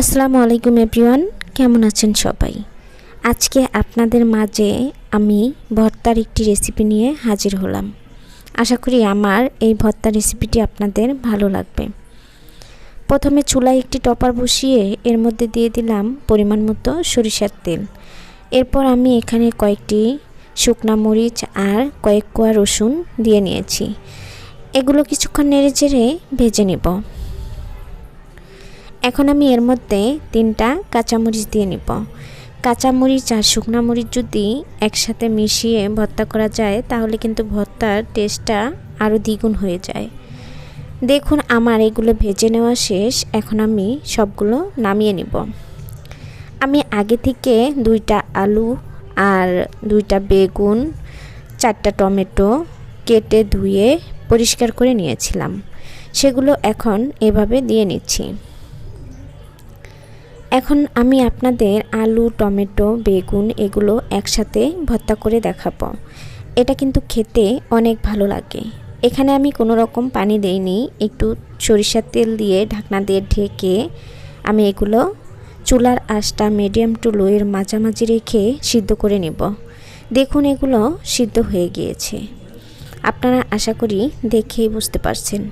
আসসালামু আলাইকুম এভরিওয়ান, কেমন আছেন সবাই? আজকে আপনাদের মাঝে আমি ভর্তার একটি রেসিপি নিয়ে হাজির হলাম। আশা করি আমার এই ভর্তা রেসিপিটি আপনাদের ভালো লাগবে। প্রথমে চুলায় একটি টপার বসিয়ে এর মধ্যে দিয়ে দিলাম পরিমাণ মতো সরিষার তেল। এরপর আমি এখানে কয়েকটি শুকনা মরিচ আর কয়েক কোয়া রসুন দিয়ে নিয়েছি। এগুলো কিছুক্ষণ নেড়ে চেড়ে ভেজে নেব। এখন আমি এর মধ্যে তিনটা কাঁচামরিচ দিয়ে নিব। কাঁচামরিচ আর শুকনা মরিচ যদি একসাথে মিশিয়ে ভর্তা করা যায়, তাহলে কিন্তু ভর্তার টেস্টটা আরও দ্বিগুণ হয়ে যায়। দেখুন, আমার এগুলো ভেজে নেওয়া শেষ। এখন আমি সবগুলো নামিয়ে নিব। আমি আগে থেকে দুইটা আলু আর দুইটা বেগুন, চারটা টমেটো কেটে ধুয়ে পরিষ্কার করে নিয়েছিলাম। সেগুলো এখন এভাবে দিয়ে নিচ্ছি। এখন আমি আপনাদের আলু, টমেটো, বেগুন এগুলো একসাথে ভর্তা করে দেখাবো। এটা কিন্তু খেতে অনেক ভালো লাগে। এখানে আমি কোনো রকম পানি দেইনি, একটু সরিষার তেল দিয়ে ঢাকনা দিয়ে ঢেকে আমি এগুলো চুলার আঁচটা মিডিয়াম টু লোয়ের মাঝামাঝি রেখে সিদ্ধ করে নেব। দেখুন এগুলো সিদ্ধ হয়ে গিয়েছে। আপনারা আশা করি দেখেই বুঝতে পারছেন।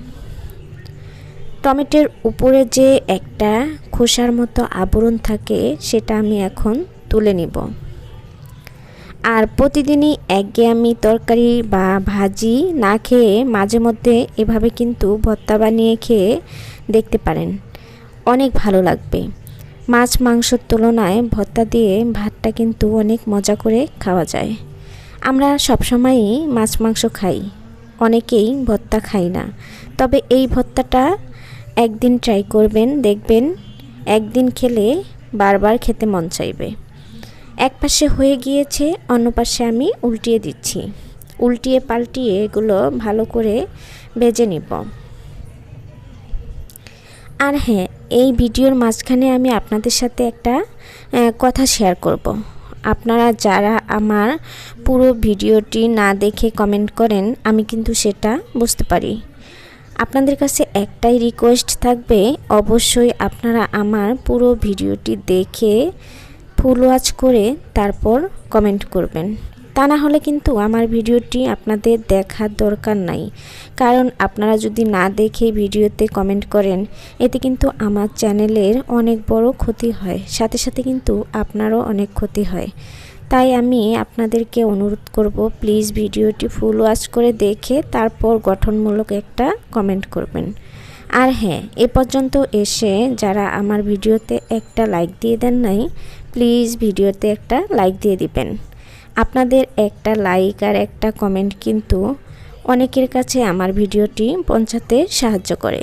টমেটোর উপরে যে একটা খোসার মতো আবরণ থাকে, সেটা আমি এখন তুলে নিব। আর প্রতিদিনই একঘেয়ামি তরকারি বা ভাজি না খেয়ে মাঝে মধ্যে এভাবে কিন্তু ভর্তা বানিয়ে খেয়ে দেখতে পারেন। অনেক ভালো লাগবে। মাছ মাংসর তুলনায় ভর্তা দিয়ে ভাতটা কিন্তু অনেক মজা করে খাওয়া যায়। আমরা সবসময়ই মাছ মাংস খাই। অনেকেই ভর্তা খাই না। তবে এই ভর্তাটা একদিন ট্রাই করবেন, দেখবেন একদিন খেলে বারবার খেতে মন চাইবে। এক পাশে হয়ে গিয়েছে, অন্য পাশে আমি উল্টিয়ে দিচ্ছি। উল্টিয়ে পাল্টিয়ে এগুলো ভালো করে ভেজে নিব। আর হ্যাঁ এই ভিডিওর মাঝখানে আমি আপনাদের সাথে একটা কথা শেয়ার করব। আপনারা যারা আমার পুরো ভিডিওটি না দেখে কমেন্ট করেন, আমি কিন্তু সেটা বুঝতে পারি। আপনাদের কাছে একটাই রিকোয়েস্ট থাকবে, অবশ্যই আপনারা আমার পুরো ভিডিওটি দেখে ফুল ওয়াচ করে তারপর কমেন্ট করবেন। তা না হলে কিন্তু আমার ভিডিওটি আপনাদের দেখার দরকার নাই। কারণ আপনারা যদি না দেখে ভিডিওতে কমেন্ট করেন, এতে কিন্তু আমার চ্যানেলের অনেক বড় ক্ষতি হয়। সাথে সাথে কিন্তু আপনারও অনেক ক্ষতি হয়। তাই আমি আপনাদেরকে অনুরোধ করব প্লিজ ভিডিওটি ফুল ওয়াচ করে দেখে তারপর গঠনমূলক একটা কমেন্ট করবেন। আর হ্যাঁ এ পর্যন্ত এসে যারা আমার ভিডিওতে একটা লাইক দিয়ে দেন নাই প্লিজ ভিডিওতে একটা লাইক দিয়ে দিবেন। আপনাদের একটা লাইক আর একটা কমেন্ট কিন্তু অনেকের কাছে আমার ভিডিওটি পৌঁছাতে সাহায্য করে।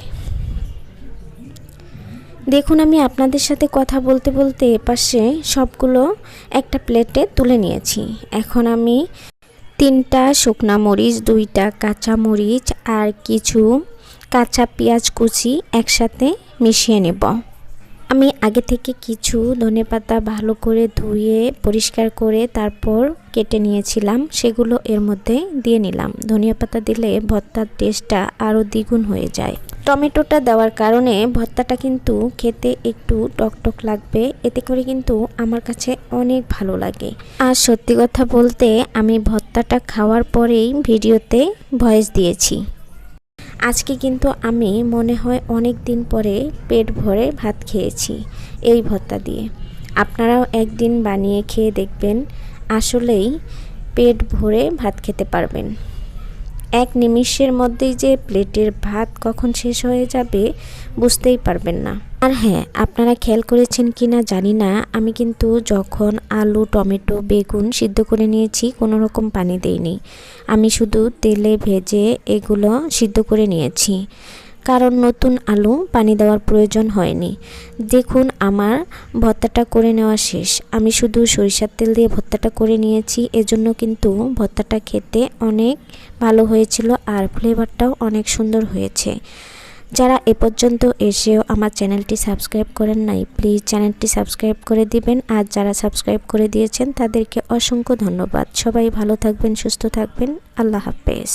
দেখুন, আমি আপনাদের সাথে কথা বলতে বলতে এপাশে সবগুলো একটা প্লেটে তুলে নিয়েছি। এখন আমি তিনটা শুকনা মরিচ, দুইটা কাঁচা মরিচ আর কিছু কাঁচা পেঁয়াজ কুচি একসাথে মিশিয়ে নেব। আমি আগে থেকে কিছু ধনে পাতা ভালো করে ধুয়ে, পরিষ্কার করে তারপর কেটে নিয়েছিলাম। সেগুলো এর মধ্যে দিয়ে নিলাম। ধনিয়া পাতা দিলে ভর্তার টেস্টটা আরও দ্বিগুণ হয়ে যায়। টমেটোটা দেওয়ার কারণে ভর্তাটা কিন্তু খেতে একটু টকটক লাগবে। এতে করে কিন্তু আমার কাছে অনেক ভালো লাগে। আর সত্যি কথা বলতে, আমি ভর্তাটা খাওয়ার পরেই ভিডিওতে ভয়েস দিয়েছি। আজকে কিন্তু আমি মনে হয় অনেক দিন পরে পেট ভরে ভাত খেয়েছি এই ভর্তা দিয়ে। আপনারাও একদিন বানিয়ে খেয়ে দেখবেন, আসলেই পেট ভরে ভাত খেতে পারবেন। এক নিমিষের মধ্যেই যে প্লেটের ভাত কখন শেষ হয়ে যাবে বুঝতেই পারবেন না। আর হ্যাঁ আপনারা খেয়াল করেছেন কি না জানি না, আমি কিন্তু যখন আলু, টমেটো, বেগুন সিদ্ধ করে নিয়েছি কোনো রকম পানি দেইনি। আমি শুধু তেলে ভেজে এগুলো সিদ্ধ করে নিয়েছি। কারণ নতুন আলু পানি দেওয়ার প্রয়োজন হয়নি। দেখুন আমার ভর্তাটা করে নেওয়া শেষ। আমি শুধু সরিষার তেল দিয়ে ভর্তাটা করে নিয়েছি, এজন্য কিন্তু ভর্তাটা খেতে অনেক ভালো হয়েছিল আর ফ্লেভারটাও অনেক সুন্দর হয়েছে। যারা এ পর্যন্ত এসেও আমার চ্যানেলটি সাবস্ক্রাইব করেন নাই, প্লিজ চ্যানেলটি সাবস্ক্রাইব করে দিবেন। আর যারা সাবস্ক্রাইব করে দিয়েছেন, তাদেরকে অসংখ্য ধন্যবাদ। সবাই ভালো থাকবেন, সুস্থ থাকবেন। আল্লাহ হাফেজ।